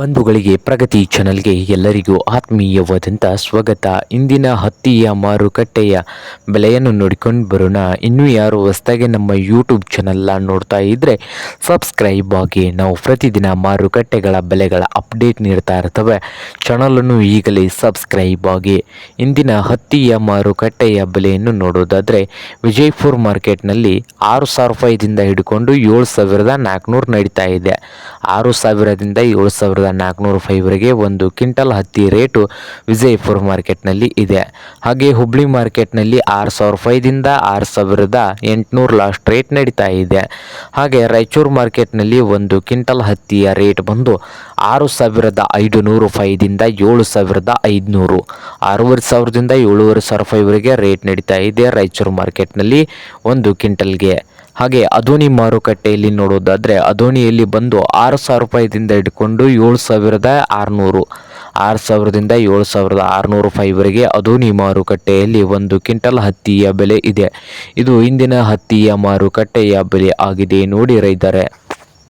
ಬಂಧುಗಳಿಗೆ, ಪ್ರಗತಿ ಚಾನಲ್ಗೆ ಎಲ್ಲರಿಗೂ ಆತ್ಮೀಯವಾದಂಥ ಸ್ವಾಗತ. ಇಂದಿನ ಹತ್ತಿಯ ಮಾರುಕಟ್ಟೆಯ ಬೆಲೆಯನ್ನು ನೋಡಿಕೊಂಡು ಬರೋಣ. ಇನ್ನೂ ಯಾರು ಹೊಸದಾಗಿ ನಮ್ಮ ಯೂಟ್ಯೂಬ್ ಚಾನಲ್ನ ನೋಡ್ತಾ ಇದ್ದರೆ ಸಬ್ಸ್ಕ್ರೈಬ್ ಆಗಿ. ನಾವು ಪ್ರತಿದಿನ ಮಾರುಕಟ್ಟೆಗಳ ಬೆಲೆಗಳ ಅಪ್ಡೇಟ್ ನೀಡ್ತಾ ಇರ್ತವೆ. ಚಾನಲನ್ನು ಈಗಲೇ ಸಬ್ಸ್ಕ್ರೈಬ್ ಆಗಿ. ಇಂದಿನ ಹತ್ತಿಯ ಮಾರುಕಟ್ಟೆಯ ಬೆಲೆಯನ್ನು ನೋಡೋದಾದರೆ ವಿಜಯಪುರ ಮಾರ್ಕೆಟ್ನಲ್ಲಿ ಆರು ಸಾವಿರ ರೂಪಾಯಿದಿಂದ ಹಿಡ್ಕೊಂಡು ಏಳು ಸಾವಿರದ ನಾಲ್ಕುನೂರು ನಡೀತಾ ಇದೆ. ಆರು ಸಾವಿರದಿಂದ ಏಳು ಸಾವಿರದ ನಾಲ್ಕುನೂರು ಫೈವ್ರಿಗೆ ಒಂದು ಕ್ವಿಂಟಲ್ ಹತ್ತಿ ರೇಟು ವಿಜಯಪುರ ಮಾರ್ಕೆಟ್ನಲ್ಲಿ ಇದೆ. ಹಾಗೆ ಹುಬ್ಳಿ ಮಾರ್ಕೆಟ್ನಲ್ಲಿ ಆರು ಸಾವಿರ ಫೈದಿಂದ ಆರು ಸಾವಿರದ ಎಂಟುನೂರು ಲಾಸ್ಟ್ ರೇಟ್ ನಡೀತಾ ಇದೆ. ಹಾಗೆ ರಾಯಚೂರು ಮಾರ್ಕೆಟ್ನಲ್ಲಿ ಒಂದು ಕ್ವಿಂಟಲ್ ಹತ್ತಿಯ ರೇಟ್ ಬಂದು ಆರು ಸಾವಿರದ ಐದು ನೂರು ಫೈದಿಂದ ಏಳು ಸಾವಿರದ ಐದುನೂರು. ಆರೂವರೆ ಸಾವಿರದಿಂದ ಏಳುವರೆ ಸಾವಿರ ಫೈವ್ರಿಗೆ ರೇಟ್ ನಡೀತಾ ಇದೆ ರಾಯಚೂರು ಮಾರ್ಕೆಟ್ನಲ್ಲಿ ಒಂದು ಕ್ವಿಂಟಲ್ಗೆ. ಹಾಗೆ ಅದೋನಿ ಮಾರುಕಟ್ಟೆಯಲ್ಲಿ ನೋಡೋದಾದರೆ ಅದೋನಿಯಲ್ಲಿ ಬಂದು ಆರು ಸಾವಿರ ರೂಪಾಯಿದಿಂದ ಹಿಡ್ಕೊಂಡು ಏಳು ಸಾವಿರದ ಆರುನೂರು. ಆರು ಸಾವಿರದಿಂದ ಏಳು ಸಾವಿರದ ಆರುನೂರು ರೂಪಾಯಿವರೆಗೆ ಅದೋನಿ ಮಾರುಕಟ್ಟೆಯಲ್ಲಿ ಒಂದು ಕ್ವಿಂಟಲ್ ಹತ್ತಿಯ ಬೆಲೆ ಇದೆ. ಇದು ಇಂದಿನ ಹತ್ತಿಯ ಮಾರುಕಟ್ಟೆಯ ಬೆಲೆ ಆಗಿದೆ, ನೋಡಿ ರೈತರೆ.